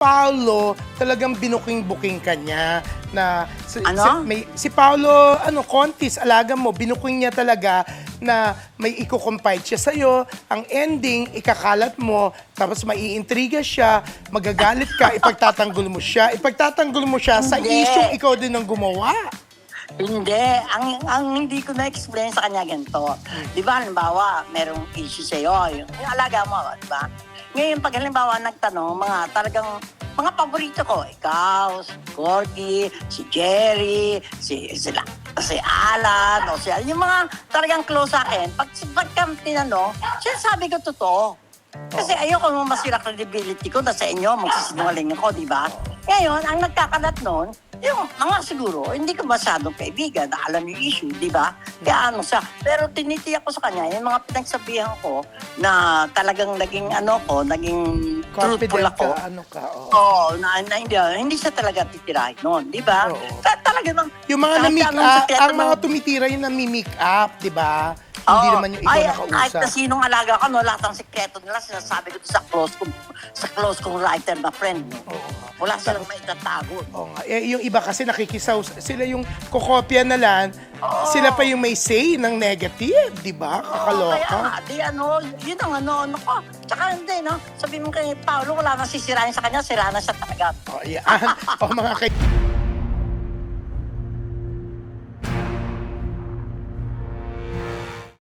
Paolo, talagang binuking-buking ka niya na si, Ano? si, may, si Paolo, ano, Contis, alaga mo, binuking niya talaga na may iko-confide siya sa'yo. Ang ending, ikakalat mo, tapos maiintriga siya, magagalit ka, ipagtatanggol mo siya. Ipagtatanggol mo siya sa Hindi. ikaw din ang gumawa. Hindi. Ang, ang hindi ko na-explain sa kanya ganito. Di ba, halimbawa, merong issue sa'yo, yung, yung alaga mo, di ba? Ngayon, pag halimbawa nagtanong, mga talagang, mga paborito ko, ikaw, si Corky, si Jerry, si, sila, si Alan, o si, yung mga talagang close sa akin, pag, pagka tinanong, sinasabi ko totoo. Kasi ayoko mo masira credibility ko na sa inyo, magsisinungaling ako, di ba? Ngayon, ang nagkakalat nun, yung mga siguro, hindi ko masyadong kaibigan, na alam yung issue, di ba? Kaya ano siya. Pero tinitiyak ko sa kanya, yung mga pinagsabihan ko na talagang naging ano ko, naging truthful Confident ako. ka, ano ka, oo. Oo, na, na hindi, hindi siya talaga titirahin nun, di ba? Oo. Ta- talaga nang, Yung mga kahit na-make anong up, sikreto ang mga tumitira yung na-make up, di ba? Hindi Oo. naman yung ikaw Ay, Kahit na nakausap. sinong alaga ko, no, lahat ng sikreto nila, sinasabi ko sa close kong, sa close kong writer na friend. No? Wala silang may tatago. Oo nga. Eh, yung iba kasi nakikisaw, sila yung kokopya na lang, Oo. sila pa yung may say ng negative, di ba? Oo, Kaya Kakaloka. nga, di ano, yun ang ano, ano ko. Tsaka hindi, no? Sabi mo kay Paolo, wala nang sisirain sa kanya, sira na siya talaga. O, yan. o, mga kay...